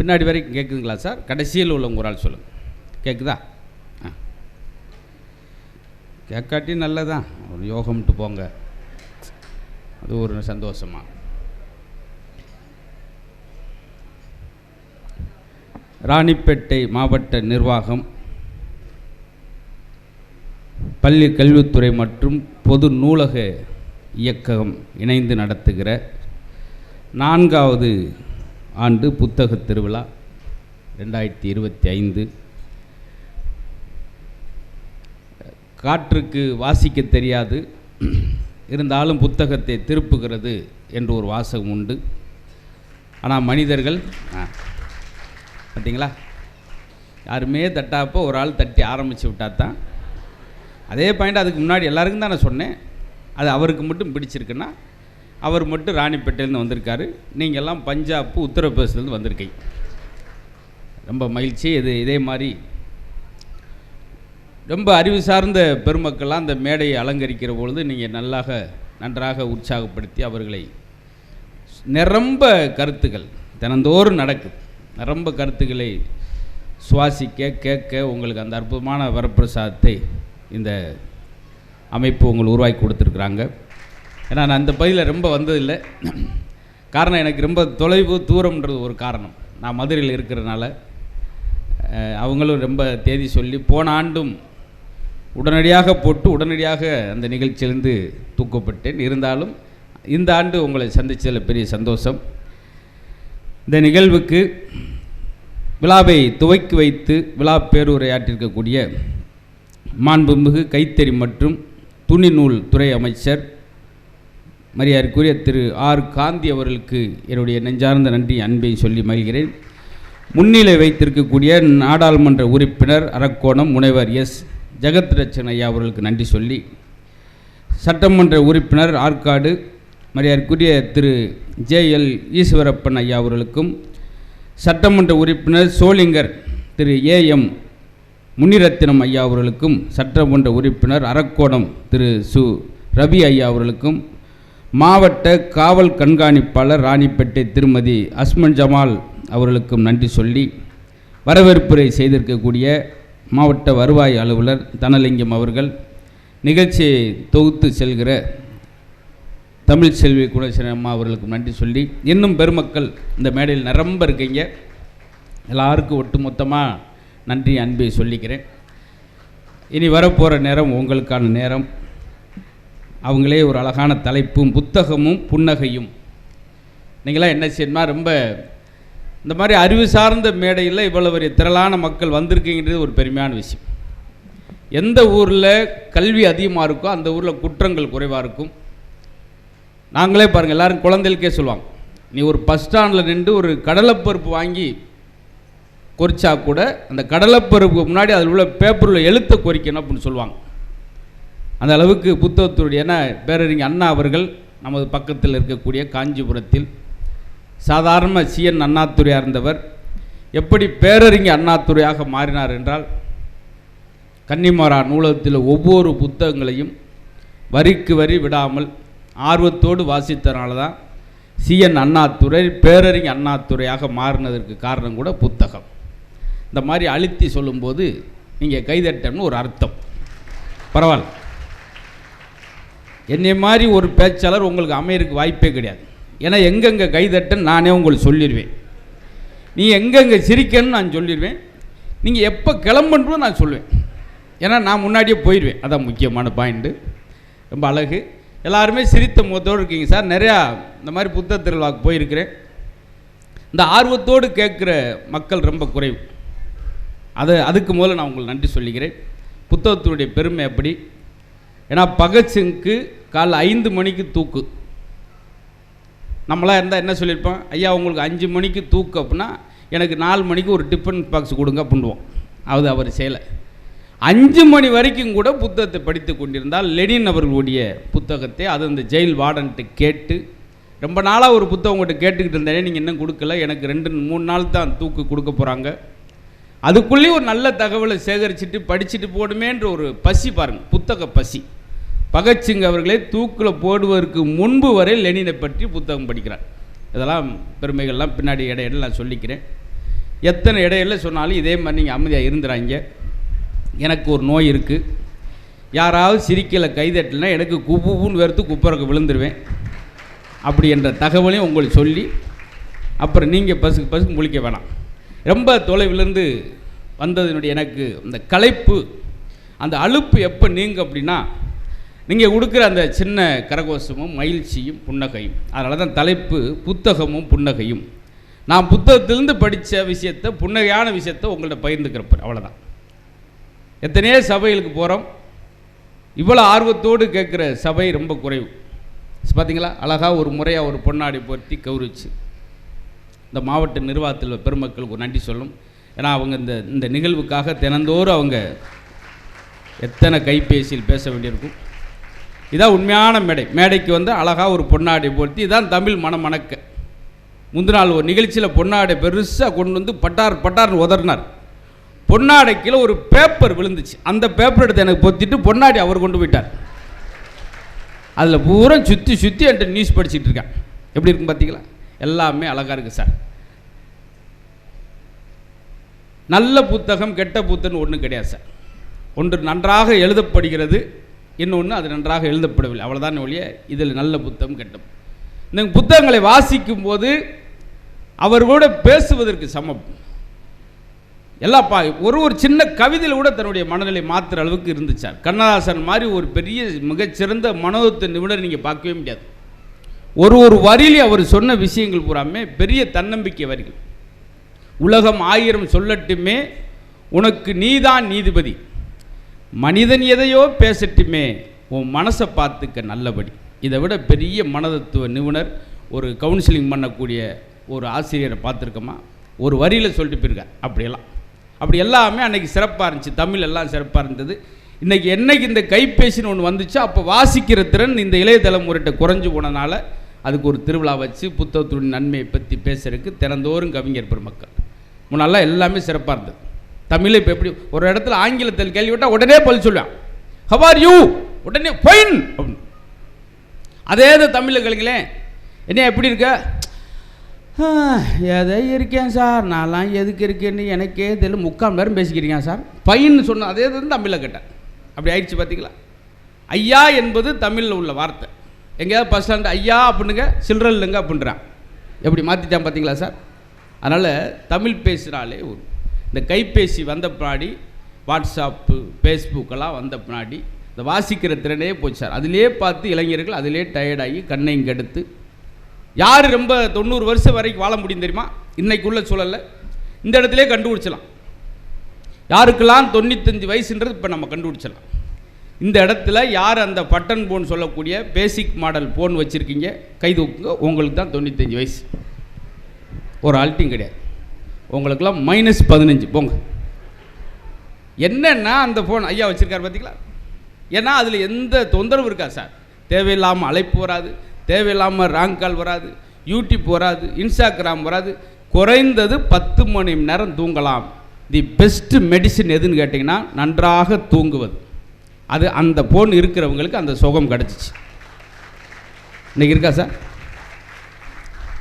பின்னாடி வரைக்கும் கேட்குதுங்களா சார்? கடைசியில் உள்ள ஒரு ஆள் சொல்லுங்கள் கேட்குதா ஆ. கேட்காட்டி நல்லதான் ஒரு யோகம்ட்டு போங்க. அது ஒரு சந்தோஷமாக ராணிப்பேட்டை மாவட்ட நிர்வாகம் பள்ளி கல்வித்துறை மற்றும் பொது நூலக இயக்ககம் இணைந்து நடத்துகிற நான்காவது ஆண்டு புத்தக திருவிழா ரெண்டாயிரத்தி இருபத்தி ஐந்து. காற்றுக்கு வாசிக்க தெரியாது. இருந்தாலும் புத்தகத்தை திருப்புகிறது என்று ஒரு வாசகம் உண்டு. ஆனால் மனிதர்கள் பார்த்தீங்களா யாருமே தட்டாப்போ ஒரு ஆள் தட்டி ஆரம்பித்து விட்டா தான் அதே பாயிண்ட் அதுக்கு முன்னாடி எல்லாருக்கும் தான் நான் சொன்னேன். அது அவருக்கு மட்டும் பிடிச்சிருக்குன்னா அவர் மட்டும் ராணிப்பேட்டையிலேருந்து வந்திருக்காரு. நீங்கள்லாம் பஞ்சாப் உத்தரப்பிரதேசத்துலேருந்து வந்திருக்கீங்க. ரொம்ப மகிழ்ச்சி. இது இதே மாதிரி ரொம்ப அறிவு சார்ந்த பெருமக்கள்லாம் அந்த மேடையை அலங்கரிக்கிற பொழுது நீங்கள் நல்லாக நன்றாக உற்சாகப்படுத்தி அவர்களை நிரம்ப கருத்துக்கள் தினந்தோறும் நடக்குது. நிரம்ப கருத்துக்களை சுவாசிக்க கேட்க உங்களுக்கு அந்த அற்புதமான வரப்பிரசாதத்தை இந்த அமைப்பு உங்களுக்கு உருவாக்கி கொடுத்துருக்குறாங்க. ஏன்னா நான் அந்த பகுதியில் ரொம்ப வந்ததில்லை. காரணம் எனக்கு ரொம்ப தொலைவு தூரம்ன்றது ஒரு காரணம். நான் மதுரையில் இருக்கிறனால அவங்களும் ரொம்ப தேதி சொல்லி போன ஆண்டும் உடனடியாக போட்டு உடனடியாக அந்த நிகழ்ச்சியிலிருந்து தூக்கப்பட்டேன். இருந்தாலும் இந்த ஆண்டு உங்களை சந்தித்ததில் பெரிய சந்தோஷம். இந்த நிகழ்வுக்கு விழாவை துவக்கி வைத்து விழா பேருரையாற்றிருக்கக்கூடிய மாண்புமிகு கைத்தறி மற்றும் துணிநூல் துறை அமைச்சர் மரியாதைக்குரிய திரு ஆர். காந்தி அவர்களுக்கு என்னுடைய நெஞ்சார்ந்த நன்றி அன்பை சொல்லி மகிழ்கிறேன். முன்னிலை வைத்திருக்கக்கூடிய நாடாளுமன்ற உறுப்பினர் அரக்கோணம் முனைவர் எஸ். ஜெகத் ரச்சனையா ஐயா அவர்களுக்கு நன்றி சொல்லி சட்டமன்ற உறுப்பினர் ஆற்காடு மரியாதைக்குரிய திரு. ஜே. எல். ஈஸ்வரப்பன் ஐயா அவர்களுக்கும் சட்டமன்ற உறுப்பினர் சோளிங்கர் திரு. ஏ. எம். முனிரத்தினம் ஐயா அவர்களுக்கும் சட்டமன்ற உறுப்பினர் அரக்கோணம் திரு. சு. ரவி ஐயா அவர்களுக்கும் மாவட்ட காவல் கண்காணிப்பாளர் ராணிப்பேட்டை திருமதி அஸ்மன் ஜமால் அவர்களுக்கும் நன்றி சொல்லி வரவேற்புரை செய்திருக்கக்கூடிய மாவட்ட வருவாய் அலுவலர் தனலிங்கம் அவர்கள் நிகழ்ச்சியை தொகுத்து செல்கிற தமிழ் செல்வி குணசேன அம்மா அவர்களுக்கும் நன்றி சொல்லி இன்னும் பெருமக்கள் இந்த மேடையில் நிரம்ப இருக்கீங்க. எல்லாருக்கும் ஒட்டுமொத்தமாக நன்றி அன்பை சொல்லிக்கிறேன். இனி வரப்போகிற நேரம் உங்களுக்கான நேரம். அவங்களே ஒரு அழகான தலைப்பும் புத்தகமும் புன்னகையும். நீங்களாம் என்ன செய்யணுமா ரொம்ப இந்த மாதிரி அறிவு சார்ந்த மேடையில் இவ்வளோ பெரிய திரளான மக்கள் வந்திருக்கீங்கிறது ஒரு பெருமையான விஷயம். எந்த ஊரில் கல்வி அதிகமாக இருக்கோ அந்த ஊரில் குற்றங்கள் குறைவாக இருக்கும். நாங்களே பாருங்கள் எல்லாரும் குழந்தைகளுக்கே சொல்லுவாங்க நீ ஒரு பஸ் ஸ்டாண்டில் நின்று ஒரு கடலைப்பருப்பு வாங்கி கொறிச்சா கூட அந்த கடலைப்பருப்புக்கு முன்னாடி அதில் உள்ள பேப்பரில் எழுத்தை கொறிக்கணும் அப்படின்னு சொல்லுவாங்க. அந்த அளவுக்கு புத்தகத்துடைய ஏன்னா பேரறிஞர் அண்ணா அவர்கள் நமது பக்கத்தில் இருக்கக்கூடிய காஞ்சிபுரத்தில் சாதாரண சிஎன் அண்ணாத்துறையாக இருந்தவர் எப்படி பேரறிஞர் அண்ணாதுரையாக மாறினார் என்றால் கன்னிமாரா நூலகத்தில் ஒவ்வொரு புத்தகங்களையும் வரிக்கு வரி விடாமல் ஆர்வத்தோடு வாசித்தனால தான் சிஎன் அண்ணாத்துறை பேரறிஞர் அண்ணாத்துறையாக மாறினதற்கு காரணம் கூட புத்தகம். இந்த மாதிரி அழுத்தி சொல்லும்போது நீங்கள் கைதட்டம்னு ஒரு அர்த்தம். பரவாயில்ல. என்னை மாதிரி ஒரு பேச்சாளர் உங்களுக்கு அமையறதுக்கு வாய்ப்பே கிடையாது. ஏன்னா எங்கெங்கே கைதட்டன்னு நானே உங்களுக்கு சொல்லிடுவேன் நீ எங்கெங்கே சிரிக்கணும்னு நான் சொல்லிடுவேன் நீங்கள் எப்போ கிளம்பணும் நான் சொல்லுவேன். ஏன்னா நான் முன்னாடியே போயிடுவேன் அதான் முக்கியமான பாயிண்ட்டு ரொம்ப அழகு. எல்லாருமே சிரித்த முகத்தோடு இருக்கீங்க சார். நிறையா இந்த மாதிரி புத்த திருவிழாவுக்கு போயிருக்கிறேன். இந்த ஆர்வத்தோடு கேட்குற மக்கள் ரொம்ப குறைவு. அதை அதுக்கு முதல்ல நான் உங்களுக்கு நன்றி சொல்லிக்கிறேன். புத்தகத்தினுடைய பெருமை அப்படி ஏன்னா பகத்சிங்க்கு காலைல ஐந்து மணிக்கு தூக்கு. நம்மளாம் இருந்தால் என்ன சொல்லியிருப்போம்? ஐயா உங்களுக்கு அஞ்சு மணிக்கு தூக்கு அப்படின்னா எனக்கு நாலு மணிக்கு ஒரு டிஃபன் பாக்ஸ் கொடுங்க அப்படின்வோம் அது அவர் செய்யலை. அஞ்சு மணி வரைக்கும் கூட புத்தகத்தை படித்து கொண்டிருந்தால் லெனின் அவர்களுடைய புத்தகத்தை அது அந்த ஜெயில் வார்டன்ட்டு கேட்டு ரொம்ப நாளாக ஒரு புத்தகம் உங்கள்கிட்ட கேட்டுக்கிட்டு இருந்தேனே நீங்கள் இன்னும் கொடுக்கல எனக்கு ரெண்டு மூணு நாள் தான் தூக்கு கொடுக்க போகிறாங்க அதுக்குள்ளேயும் ஒரு நல்ல தகவலை சேகரிச்சுட்டு படிச்சுட்டு போடுமேன்ற ஒரு பசி பாருங்கள் புத்தக பசி. பகத்சிங் அவர்களே தூக்கில் போடுவதற்கு முன்பு வரை லெனினை பற்றி புத்தகம் படிக்கிறார். இதெல்லாம் பெருமைகள்லாம் பின்னாடி இடையில நான் சொல்லிக்கிறேன். எத்தனை இடையில சொன்னாலும் இதே மாதிரி நீங்கள் அமைதியாக இருந்துறாங்க. எனக்கு ஒரு நோய் இருக்குது யாராவது சிரிக்கலை கைதட்டலைன்னா எனக்கு குப்புன்னு வெறுத்து குப்பரக்கு விழுந்துருவேன். அப்படி என்ற தகவலையும் உங்களுக்கு சொல்லி அப்புறம் நீங்கள் பசுக்கு பசுக்கு முழிக்க வேணாம். ரொம்ப தொலைவிலேருந்து வந்ததுனுடைய எனக்கு அந்த களைப்பு அந்த அலுப்பு எப்போ நீங்க அப்படின்னா நீங்கள் கொடுக்குற அந்த சின்ன கரகோஷமும் மகிழ்ச்சியும் புன்னகையும் அதனால தான் தலைப்பு புத்தகமும் புன்னகையும். நான் புத்தகத்திலிருந்து படித்த விஷயத்தை புன்னகையான விஷயத்தை உங்கள்ட்ட பகிர்ந்துக்கிறப்ப அவ்வளோதான் எத்தனையோ சபைகளுக்கு போகிறோம் இவ்வளோ ஆர்வத்தோடு கேட்குற சபை ரொம்ப குறைவு. பார்த்தீங்களா அழகாக ஒரு முறையாக ஒரு பொன்னாடி பொருத்தி கௌரிச்சு இந்த மாவட்ட நிர்வாகத்தில் பெருமக்களுக்கு ஒரு நன்றி சொல்லும் ஏன்னா அவங்க இந்த இந்த நிகழ்வுக்காக தினந்தோறும் அவங்க எத்தனை கைபேசியில் பேச வேண்டியிருக்கும். இதான் உண்மையான மேடை. மேடைக்கு வந்து அழகாக ஒரு பொன்னாடை பொருத்தி. இதான் தமிழ் மணமணக்க முந்தின நாள் ஒரு நிகழ்ச்சியில் பொன்னாடை பெருசாக கொண்டு வந்து பட்டார் பட்டார்னு உதறினார். பொன்னாடைக்கில் ஒரு பேப்பர் விழுந்துச்சு. அந்த பேப்பர் எடுத்து எனக்கு பொத்திட்டு பொன்னாடி அவர் கொண்டு போயிட்டார். அதில் பூரா சுற்றி சுற்றி என்கிட்ட நியூஸ் படிச்சுட்டு இருக்கேன். எப்படி இருக்கும் பார்த்தீங்களா எல்லாமே அழகாக இருக்குது சார். நல்ல புத்தகம் கெட்ட புத்தகம் ஒன்றும் கிடையாது சார். ஒன்று நன்றாக எழுதப்படுகிறது. இன்னொன்று அது நன்றாக எழுதப்படவில்லை. அவ்வளோதான் ஒழிய இதில் நல்ல புத்தகம் கெட்டும். இந்த புத்தகங்களை வாசிக்கும் போது அவர்களோட பேசுவதற்கு சமம். எல்லாம் பா ஒரு ஒரு சின்ன கவிதையில் கூட தன்னுடைய மனநிலை மாற்றுற அளவுக்கு இருந்துச்சார். கண்ணதாசன் மாதிரி ஒரு பெரிய மிகச்சிறந்த மனோத்த நிபுணர் நீங்கள் பார்க்கவே முடியாது. ஒரு ஒரு வரியிலே அவர் சொன்ன விஷயங்கள் பூராமே பெரிய தன்னம்பிக்கை வரிகள். உலகம் ஆயிரம் சொல்லட்டுமே உனக்கு நீதான் நீதிபதி. மனிதன் எதையோ பேசட்டுமே உன் மனசை பார்த்துக்க நல்லபடி. இதை விட பெரிய மனதத்துவ நிபுணர் ஒரு கவுன்சிலிங் பண்ணக்கூடிய ஒரு ஆசிரியரை பார்த்துருக்கோமா? ஒரு வரியில் சொல்லிட்டு போயிருக்கார் அப்படியெல்லாம். அப்படி எல்லாமே அன்றைக்கி சிறப்பாக இருந்துச்சு. தமிழ் எல்லாம் சிறப்பாக இருந்தது. இன்றைக்கி என்னைக்கு இந்த கைபேசின்னு ஒன்று வந்துச்சோ அப்போ வாசிக்கிற திறன் இந்த இளைய தலைமுறைகிட்ட குறைஞ்சு போனனால அதுக்கு ஒரு திருவிழா வச்சு புத்தகத்துடைய நன்மையை பற்றி பேசுறதுக்கு திறந்தோறும் கவிஞர் பெருமக்கள். முன்னெல்லாம் எல்லாமே சிறப்பாக இருந்தது. தமிழ் இப்போ எப்படி ஒரு இடத்துல ஆங்கிலத்தில் கேள்விப்பட்டால் உடனே பதில் சொல்லுவேன். ஹவ் ஆர் யூ உடனே ஃபைன் அப்படின்னு அதே இது தமிழில் கேளுங்களேன் என்ன எப்படி இருக்க? எதை இருக்கேன் சார்? நான்லாம் எதுக்கு இருக்கேன்னு எனக்கே தெரியல. முக்கால் நேரம் பேசிக்கிறீங்க சார். ஃபைன்னு சொன்ன அதே இது தமிழில் கேட்டேன். அப்படி ஆயிடுச்சு பார்த்தீங்களா ஐயா என்பது தமிழில் உள்ள வார்த்தை. எங்கேயாவது பஸ் ஸ்டாண்டு ஐயா அப்படின்னுங்க சில்லற இல்லைங்க அப்படின்றான். எப்படி மாற்றிட்டான் பார்த்தீங்களா சார்? அதனால் தமிழ் பேசுகிறாலே ஒரு இந்த கைபேசி வந்த பின்னாடி வாட்ஸ்அப்பு ஃபேஸ்புக்கெல்லாம் வந்த பின்னாடி இந்த வாசிக்கிற திறனே போச்சு சார். அதிலே பார்த்து இளைஞர்கள் அதிலே டயர்டாகி கண்ணையும் கெடுத்து யார் ரொம்ப தொண்ணூறு வருஷம் வரைக்கும் வாழ முடியும் தெரியுமா? இன்றைக்குள்ள சூழலில் இந்த இடத்துலே கண்டுபிடிச்சலாம் யாருக்கெல்லாம் தொண்ணூத்தஞ்சு வயசுன்றது இப்போ நம்ம கண்டுபிடிச்சலாம் இந்த இடத்துல யார் அந்த பட்டன் போன் சொல்லக்கூடிய பேசிக் மாடல் ஃபோன் வச்சுருக்கீங்க? கை உங்களுக்கு தான் தொண்ணூத்தஞ்சு வயசு. ஒரு ஆல்ட்டிங் கிடையாது. உங்களுக்கெல்லாம் மைனஸ் பதினஞ்சு. போங்க. என்னென்னா அந்த ஃபோன் ஐயா வச்சுருக்காரு பார்த்தீங்களா ஏன்னா அதில் எந்த தொந்தரவு இருக்கா சார். தேவையில்லாமல் அழைப்பு வராது தேவையில்லாமல் ராங் கால் வராது யூடியூப் வராது இன்ஸ்டாகிராம் வராது. குறைந்தது பத்து மணி நேரம் தூங்கலாம். தி பெஸ்ட் மெடிசின் எதுன்னு கேட்டிங்கன்னா நன்றாக தூங்குவது. அது அந்த ஃபோன் இருக்கிறவங்களுக்கு அந்த சுகம் கிடச்சிச்சு. இன்றைக்கி இருக்கா சார்?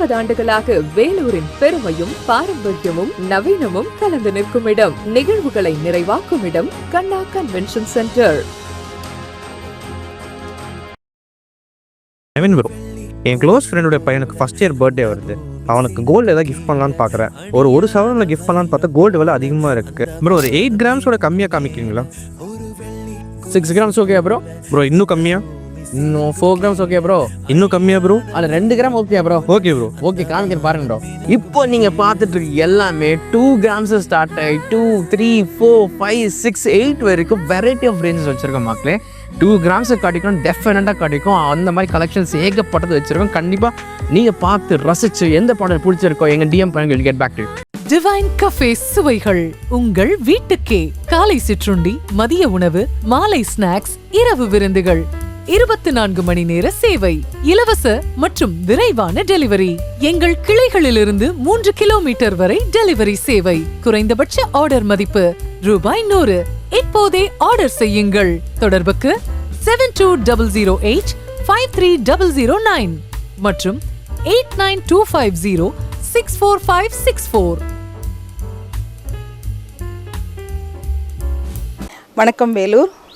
ஐம்பது ஆண்டுகளாக வேலூரின் பெருமையும் பாரம்பரியமும் நவீனமும் கலந்து நிற்கும் இடம். நிகழ்வுகளை நிறைவாக்கும் இடம் கண்ணா கன்வென்ஷன் சென்டர் என் க்ளோஸ் ஃப்ரெண்டோட பையனுக்கு ஃபர்ஸ்ட் இயர் பர்த்டே வருது. அவனுக்கு கோல்டு ஏதாவது கிஃப்ட் பண்ணலான்னு பார்க்குறேன் ஒரு ஒரு சவரனில் கிஃப்ட் பண்ணலான்னு பார்த்தா கோல்டு விலை அதிகமாக இருக்கு. ப்ரோ ஒரு எயிட் கிராம்ஸோட கம்மியாக காமிக்கிறீங்களா? Six grams okay bro bro இன்னும் கம்மியாக இன்னும் ஃபோர் கிராம்ஸ் ஓகே ப்ரோ இன்னும் கம்மியாக ப்ரோ அதில் ரெண்டு gram okay bro okay bro okay காமிக்கிறேன் பாருங்க ப்ரோ இப்போ நீங்கள் பார்த்துட்டு இருக்க எல்லாமே டூ கிராம்ஸ் ஸ்டார்ட் ஆகி two three four five six eight வரைக்கும் வெரைட்டி ஆஃப் ரேஞ்சஸ் வச்சுருக்கோம் மக்களே. டூ கிராம்ஸை கிடைக்கும் டெஃபினட்டாக கிடைக்கும் அந்த மாதிரி கலெக்ஷன்ஸ் ஏகப்பட்டது வச்சுருக்கோம். கண்டிப்பாக நீங்கள் பார்த்து ரசிச்சு எந்த ப்ராடக்ட் பிடிச்சிருக்கோ எங்கள் டிஎம் பண்ணுங்க get back to divine cafe சுவைகள் உங்கள் வீட்டுக்கே. காலை சிற்றுண்டி மதிய உணவு மாலை ஸ்நாக்ஸ் இரவு விருந்துகள். இருபத்தி நான்கு மணி நேர சேவை. இலவச மற்றும் விரைவான டெலிவரி. எங்கள் கிளைகளிலிருந்து மூன்று கிலோமீட்டர் வரை டெலிவரி சேவை. குறைந்தபட்ச ஆர்டர் மதிப்பு ரூபாய் நூறு. இப்போதே ஆர்டர் செய்யுங்கள். தொடர்புக்கு seven two double zero eight five three double zero nine மற்றும் eight nine two five zero six four five six four. வணக்கம் Vellore.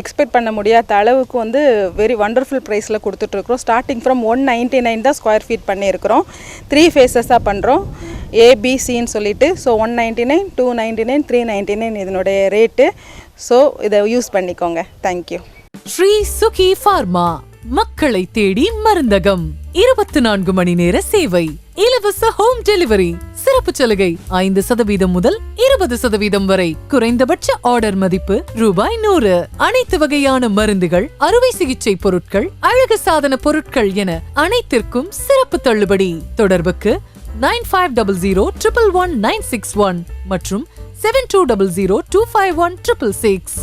எக்ஸ்பெக்ட் பண்ண முடியாத அளவுக்கு வந்து வெரி வண்டர்ஃபுல் ப்ரைஸில் கொடுத்துட்ருக்குறோம். Starting from one ninety nine தான் ஸ்கொயர் ஃபீட் பண்ணியிருக்கிறோம். Three ஃபேஸஸாக பண்ணுறோம் ஏபிசின்னு சொல்லிட்டு so one ninety nine two ninety nine three ninety nine இதனுடைய ரேட்டு ஸோ இதை யூஸ் பண்ணிக்கோங்க. Thank you Sri Suki pharma மக்களை தேடி மருந்தகம். இருபத்தி நான்கு மணி நேர சேவை. இலவச ஹோம் டெலிவரி சிறப்பு சலுகை ஐந்து சதவீதம் முதல் இருபது சதவீதம் வரை. குறைந்தபட்ச ஆர்டர் மதிப்பு ரூபாய் நூறு. அனைத்து வகையான மருந்துகள் அறுவை சிகிச்சை பொருட்கள் அழகு சாதன பொருட்கள் என அனைத்திற்கும் சிறப்பு தள்ளுபடி. தொடர்புக்கு nine five double zero triple one nine six one மற்றும் seven two double zero two five one triple six.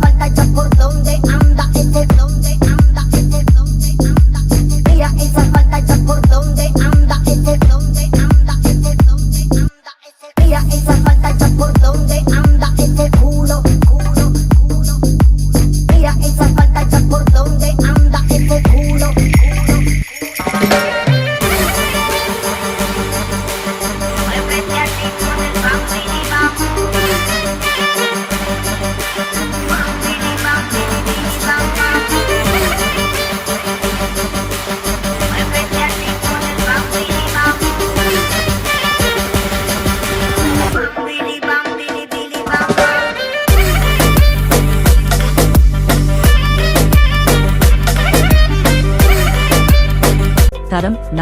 falta el champurrón de anda, este don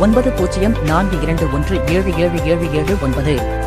ஒன்பது பூஜ்ஜியம் நான்கு இரண்டு ஒன்று ஏழு ஏழு ஏழு ஏழு ஒன்பது.